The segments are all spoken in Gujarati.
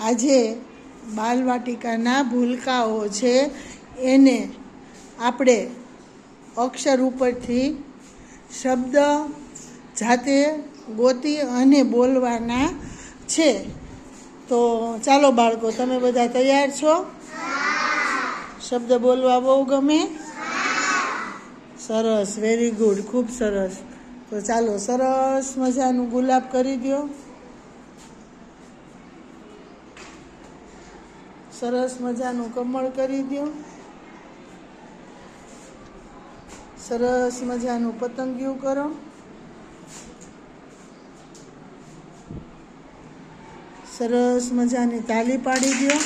આજે બાલવાટિકાના ભૂલકાઓ છે, એને આપણે અક્ષર ઉપરથી શબ્દ જાતે ગોતી અને બોલવાના છે. તો ચાલો બાળકો, તમે બધા તૈયાર છો? શબ્દ બોલવા બહુ ગમે? સરસ વેરી ગુડ ખૂબ સરસ. તો ચાલો, સરસ મજાનું ગુલાબ કરી દો સરસ મજાનું કમળ કરી દો સરસ મજાનું પતંગિયું કરો. સરસ મજાની તાલી પાડી દો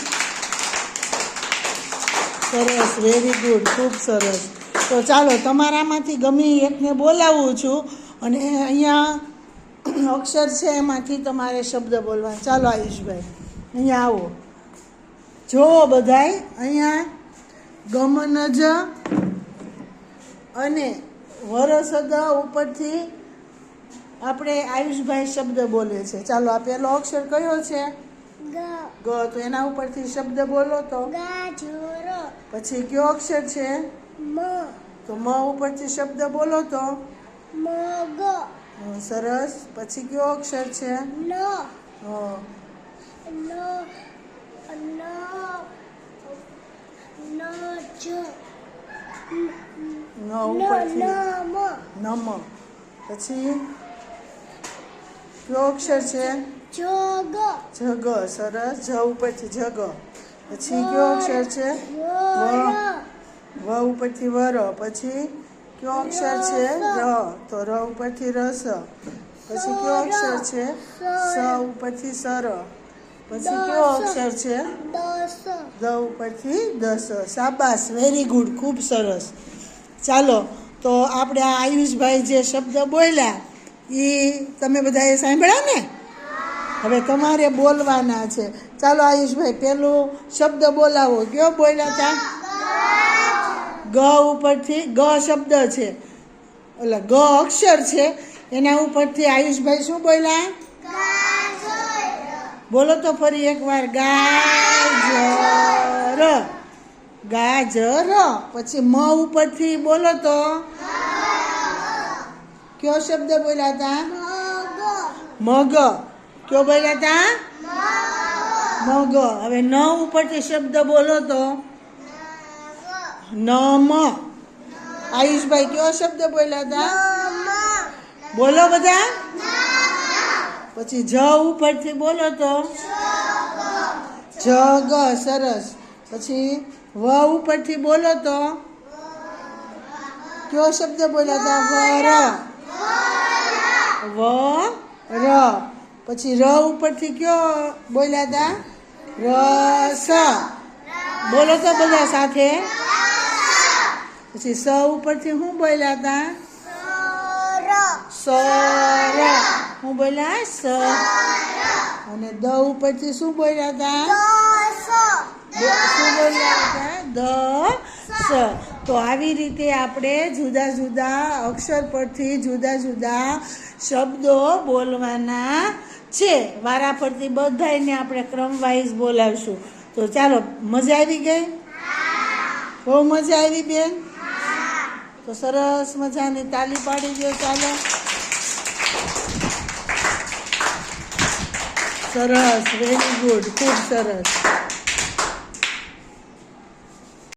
સરસ વેરી ગુડ ખૂબ સરસ. તો ચાલો, તમારામાંથી ગમી એકને બોલાવું છું અને અહીંયા અક્ષર છે એમાંથી તમારે શબ્દ બોલવા. ચાલો આયુષભાઈ, અહીંયા આવો. જુઓ બધાય અહીંયા ગમનજ અને વરસદ ઉપરથી આપણે આયુષભાઈ શબ્દ બોલે છે. ચાલો આ પહેલો અક્ષર કયો છે? ગ. ગ તો એના ઉપરથી શબ્દ બોલો તો. પછી કયો અક્ષર છે? મ. તો મ ઉપરથી શબ્દ બોલો તો. સરસ. પછી કયો અક્ષર છે ન હં, ન ન ન જ ન ન ઉપરથી નમ પછી કયો અક્ષર છે જગ જગ સરસ જ ઉપરથી જગ પછી કયો અક્ષર છે વ ઉપરથી વર પછી કયો અક્ષર છે ર તો ર ઉપરથી રસ પછી કયો અક્ષર છે સ ઉપરથી સર પછી કયો અક્ષર છે દ ઉપરથી દસ સાબાસ વેરી ગુડ ખૂબ સરસ ચાલો તો આપણે આ આયુષભાઈ જે શબ્દ બોલ્યા એ તમે બધાએ સાંભળ્યા ને? હવે તમારે બોલવાના છે. ચાલો આયુષભાઈ પેલું શબ્દ બોલાવો. કયો બોલ્યા હતા ગ ઉપરથી ગ શબ્દ છે. એટલે ગ અક્ષર છે. એના ઉપરથી આયુષભાઈ શું બોલ્યા? બોલો તો ફરી એકવાર ગાજર ગાજર? પછી મ ઉપરથી બોલો તો. કયો શબ્દ બોલ્યા હતા મગ. મગ કયો બોલ્યા હતા મગ. હવે ન ઉપરથી શબ્દ બોલો તો. નમ આયુષભાઈ, કયો શબ્દ બોલ્યા હતા બોલો બધા. પછી જ ઉપરથી બોલો તો. જગ. સરસ. પછી વ ઉપરથી બોલો તો? કયો શબ્દ બોલ્યા હતા? વર વ, ર. પછી ર ઉપરથી કયો બોલ્યા હતા? રસ બોલો તો બધા સાથે. પછી સ ઉપરથી શું બોલ્યા હતા? સર હું બોલ્યા? સ. અને દ ઉપરથી શું બોલ્યા હતા? દ સ તો આવી રીતે આપણે જુદા જુદા અક્ષર પરથી જુદા જુદા શબ્દો બોલવાના છે. વારા પરથી બધાને આપણે ક્રમવાઇઝ બોલાવશું. તો ચાલો, મજા આવી ગઈ? બહુ મજા આવી બેન? તો સરસ મજાની તાલી પાડી દો ચાલો. સરસ વેરી ગુડ ખૂબ સરસ.